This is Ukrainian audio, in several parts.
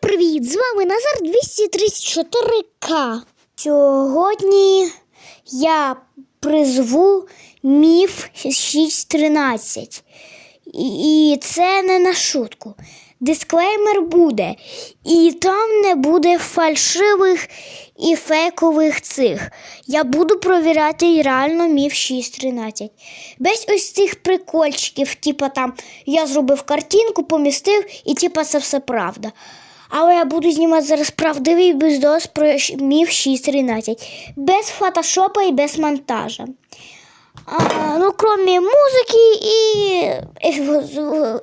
привіт! З вами Назар 234К. Сьогодні я призву міф 613. І це не на шутку. Дисклеймер буде. І там не буде фальшивих і фейкових цих. Я буду провіряти реально міф 613. Без ось цих прикольчиків, типа там я зробив картинку, помістив, і типа це все правда. Але я буду знімати зараз правдивий бездос про міф 613. Без фотошопа і без монтажа. А, ну, кроме музики і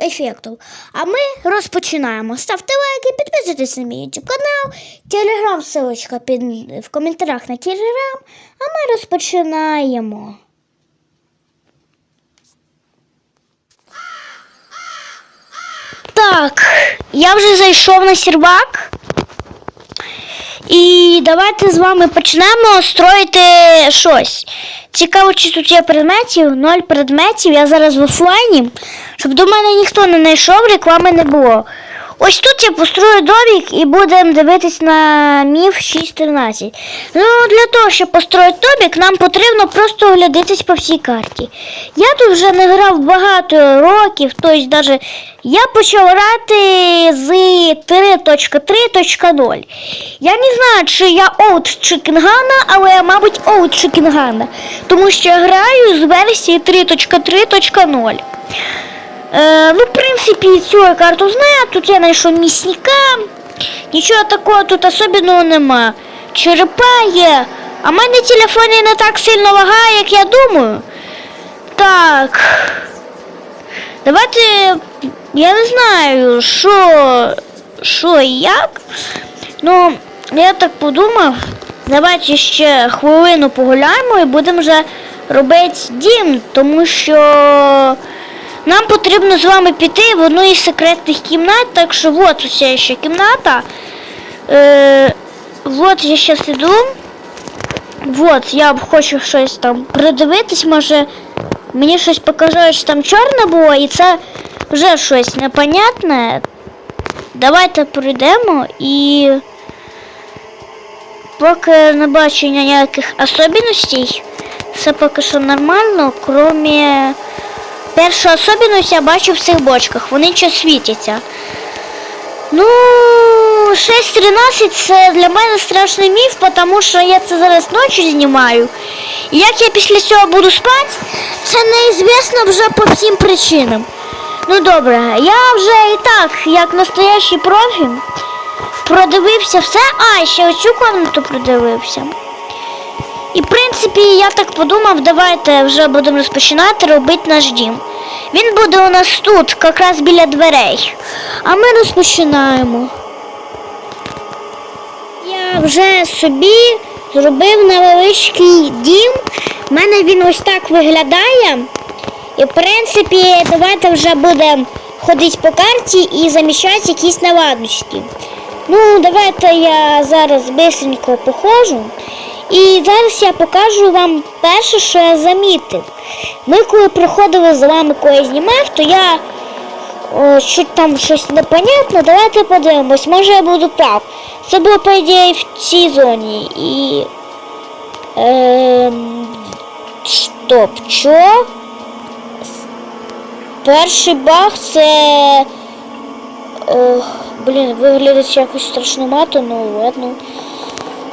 ефектів. А ми розпочинаємо. Ставте лайки, підписуйтесь на мій YouTube канал, телеграм, ссылочка під, в коментарях на телеграм. А ми розпочинаємо. Так, я вже зайшов на сервак. І давайте з вами почнемо строїти щось. Цікаво, чи тут є предметів, ноль предметів. Я зараз в офлайні, щоб до мене ніхто не знайшов, реклами не було. Ось тут я построю домик і будемо дивитись на міф 6.13. Ну, для того, щоб построїти домик, нам потрібно просто оглядатись по всій карті. Я тут вже не грав багато років, тобто навіть я почав грати з 3.3.0. Я не знаю, чи я Old Чикінгана, але мабуть Old Чикінгана, тому що я граю з версії 3.3.0. Е, ну, в принципі, цю я карту знаю. Тут я знайшов місника. Нічого такого тут особливого нема. Черепа є. А мене телефон не так сильно лагає, як я думаю. Так. Давайте. Я не знаю, що. Що і як. Ну, я так подумав. Давайте ще хвилину погуляємо і будемо вже робити дім, тому що. Нам потрібно з вами піти в одну із секретних кімнат, так що от уся ще кімната. Е, от я зараз іду. От, я хочу щось там придивитись, може мені щось показує, що там чорне було, і це вже щось непонятне. Давайте пройдемо і поки не бачу ніяких особливостей, все поки що нормально, крім Першу особливість я бачу в цих бочках, вони щось світяться. Ну, 6.13 це для мене страшний міф, тому що я це зараз ночі знімаю. І як я після цього буду спати, це неізвісно вже по всім причинам. Ну добре, я вже і так, як настоящий профі, продивився все, а ще оцю комнату продивився. І в принципі, я так подумав, давайте вже будемо розпочинати робити наш дім. Він буде у нас тут, якраз біля дверей. А ми розпочинаємо. Я вже собі зробив невеличкий дім. У мене він ось так виглядає. І в принципі, давайте вже будемо ходити по карті і заміщати якісь наладності. Ну, давайте я зараз бисенько походжу. І зараз я покажу вам перше, що я замітив. Ми коли приходили з вами, коли я знімав, то я о, що там щось непонятне, давайте подивимось, може я буду прав. Це було, по ідеї, в цій зоні. І. Ем, стоп, що? Перший баг це. Ох, блін, виглядить якось страшнувато, ну ладно.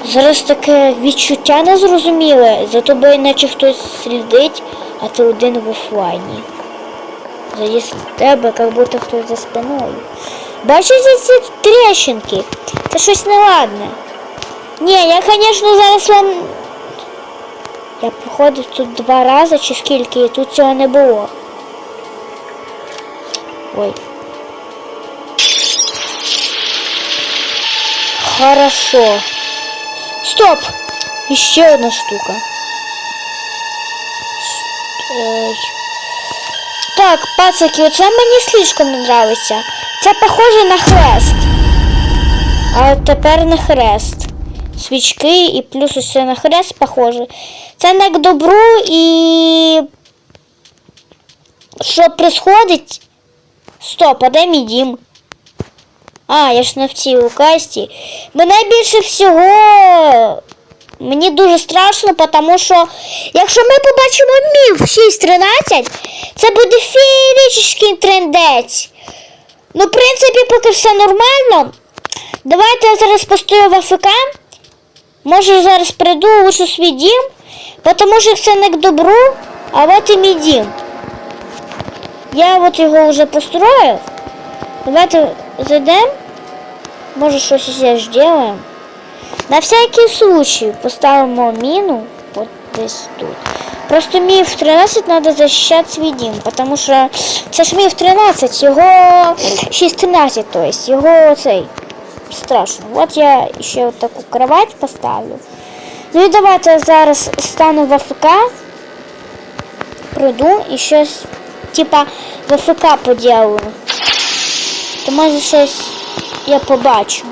Зараз таке відчуття незрозуміле, за тобою наче хтось слідить, а ти один в офлайні. Заїзд тебе, як будто хтось за спиною. Бачите ці трещинки? Це щось неладне. Ні, я, звісно, зараз вам. Я походив тут два рази чи скільки, і тут цього не було. Ой. Хорошо. Стоп! Еще одна штука. Ой. Так, пацаки, оце мені слишком не нравиться. Це похоже на хрест. А тепер не хрест. Свічки і плюс усе на хрест похоже. Це не к добру і. Що происходить? Стоп, а де мій дім? А, я ж не в цій у касті. Мене більше всього. Мені дуже страшно, тому що якщо ми побачимо міф 6.13, це буде феєричний трендець. Ну, в принципі, поки все нормально. Давайте я зараз постою в АФК. Може зараз прийду лучше свій дім, тому що це не к добру, а от і мій дім. Я от його вже построїв. Давайте зайдемо. Може щось ще делаем. На всякий случай поставимо міну от десь тут. Просто міф 13 треба захищати свій дім, тому що це ж міф 13, його 6.13, то есть, його цей страшно. От я ще от таку кровать поставлю. Ну і давайте я зараз стану в АФК, пройду і щось типа в АФК поділаю. То може щось я побачу.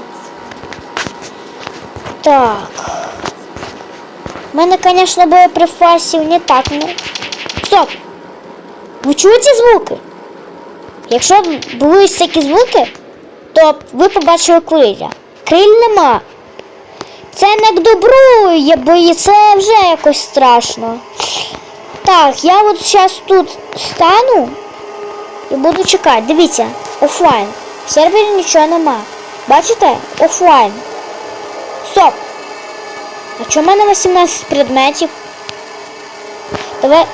Так. У мене, звісно, боєприпасів не так. Ну. Стоп! Ви чуєте звуки? Якщо були всякі звуки, то ви побачили крилля. Криль нема. Це не к добру, є, бо це вже якось страшно. Так, я от зараз тут стану і буду чекати. Дивіться, офлайн. В сервері нічого нема. Бачите? Офлайн. Стоп! А чому в мене 18 предметів? Давай.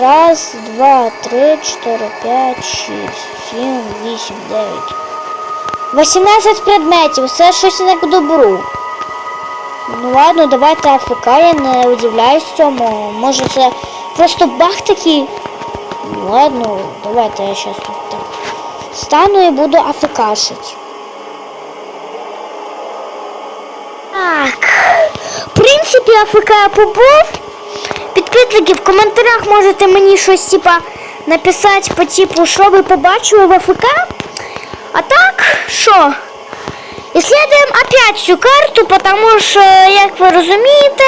Раз, два, три, чотири, п'ять, шість, сім, вісім, дев'ять. 18 предметів, це щось не к добру. Ну ладно, давайте АФК, я не удивляюсь цьому. Може це просто баг такий. Ну ладно, давайте я зараз тут так стану і буду АФКшить. Так. В принципі, АФК я побув. Підписники в коментарях можете мені щось типа написати по типу, що ви побачили в АФК. А так, що? Исследуем опять цю карту, потому що, як ви розумієте,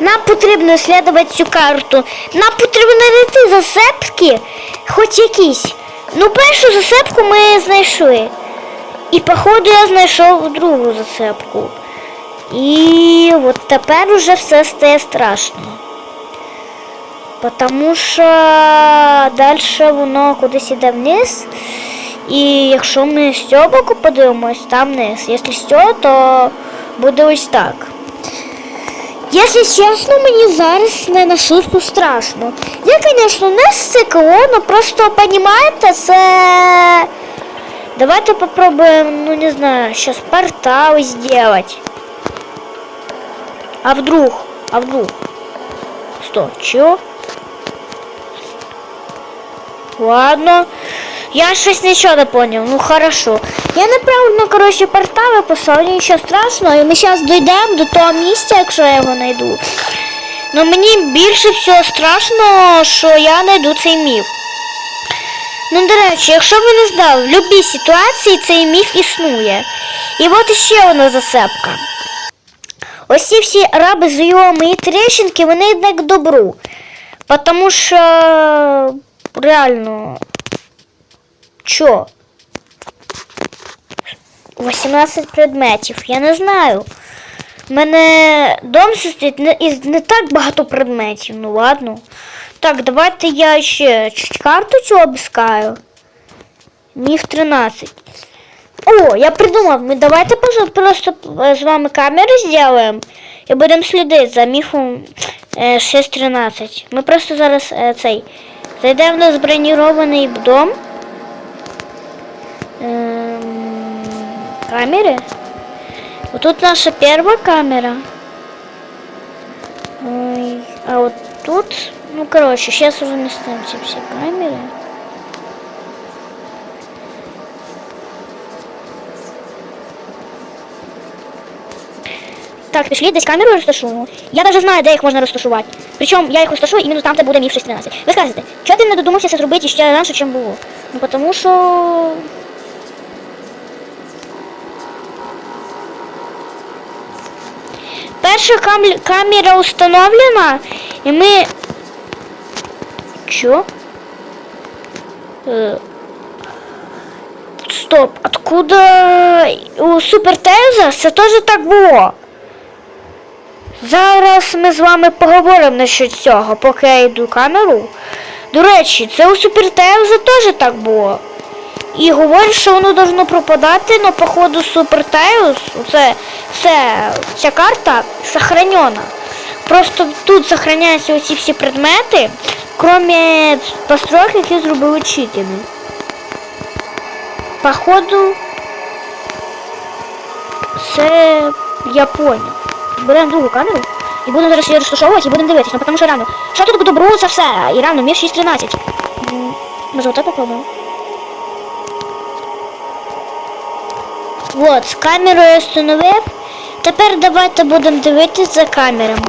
нам потрібно исследувати цю карту. Нам потрібно знайти засепки, хоч якісь. Ну, першу засепку ми знайшли. І походу я знайшов другу засепку. І от тепер уже все стає страшно. Потому що далі воно кудись іде вниз. І якщо ми з цього боку подивимось, там вниз. Якщо з цього, то буде ось так. Якщо чесно, мені зараз не на шутку страшно. Я, звісно, не з циклону, просто розумієте, це. Давайте попробуем, ну не знаю, сейчас портал сделать. А вдруг? А вдруг? Что? Чё? Ладно. Я щось нічого не понял. Ну хорошо. Я неправильно, коротше, портали послав, нічого страшного. І ми зараз дійдемо до того місця, якщо я його знайду. Ну мені більше всього страшно, що я знайду цей міф. Ну, до речі, якщо ви не знали, в будь-якій ситуації цей міф існує. І от іще одна засепка. Ось ці всі раби, зйоми і трещинки, вони йдуть к добру. Потому що реально. Чо? 18 предметів. Я не знаю. У мене дом состоїть не, із не так багато предметів, ну ладно. Так, давайте я ще карту цю обіскаю. Міф 13. О, я придумав. Ми давайте просто, е, з вами камери зробимо і будемо слідити за міфом е, 6.13. Ми просто зараз е, цей. Зайдемо на збронірований дом. Камери. Вот тут наша первая камера. Ой, а вот тут, ну короче, сейчас уже местаем все, камеры. Так, пішли, десь камеру розташу. Я навіть знаю, де їх можна розташувати. Причому я їх розташу іменно там, де буде міф 613. Ви скажете, чого ти не додумався це зробити ще раніше, чим було? Ну тому що Перша кам- камера установлена, і ми. Чо? Е, Стоп, откуда у Супертеза це теж так було? Зараз ми з вами поговоримо насчет цього, поки я йду камеру. До речі, це у Супертеуза теж так було. І говорять, що воно должно пропадати, але походу Супертеус, це, це, ця карта сохранена. Просто тут сохраняються оці всі предмети, крім построек, які зробили читини. Походу, це я понял. Беремо другу камеру і будемо зараз її розташовувати і будемо дивитися, ну, тому що реально, що тут добру, це все, і реально, мір 6.13. М, Може, оце попробуємо? Вот, камеру я встановив. Тепер давайте будемо дивитись за камерами.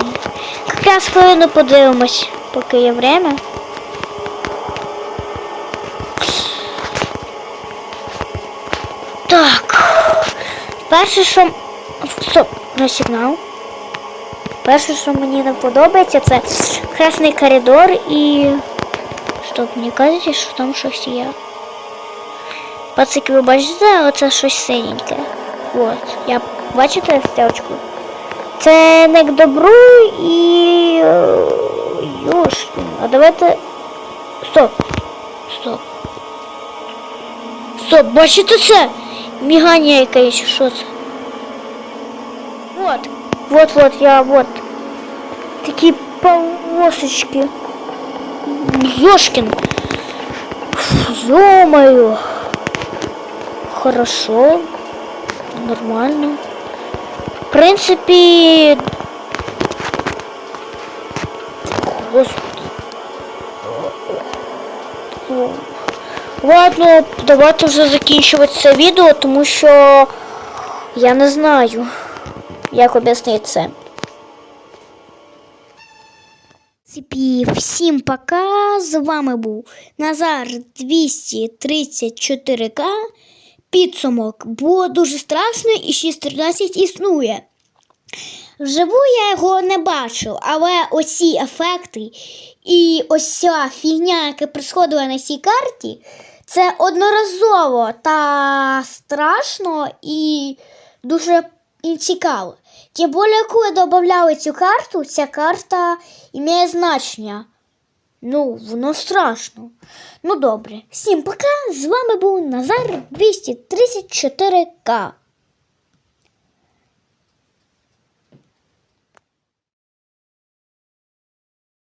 Якраз хвилину подивимось, поки є время. Так. Перше, що. Стоп, на сигнал. Перше, що мені не подобається, це красний коридор і. Стоп, мені кажеться, що там щось є. Пацики, ви бачите, оце щось синеньке. От. Я бачите стрілочку? Це не к добру і. е, Йошкін. А давайте. Стоп. Стоп. Стоп, бачите це? Мігання якесь, що це? Вот. Вот, вот, я вот. Такі полосочки. Ёшкин. Ё-моё. Хорошо. Нормально. В принципе... Господи. Ладно, давайте вже закінчувати це відео, тому що я не знаю, як об'яснити це. Всім пока. З вами був Назар 234К. Підсумок. Було дуже страшно і 6.13 існує. Вживу я його не бачив, але оці ефекти і ось ця фігня, яка происходила на цій карті, це одноразово та страшно і дуже цікаво. Тим більше, коли додавали цю карту, ця карта має значення. Ну, воно страшно. Ну добре. Всім пока. З вами був Назар 234К.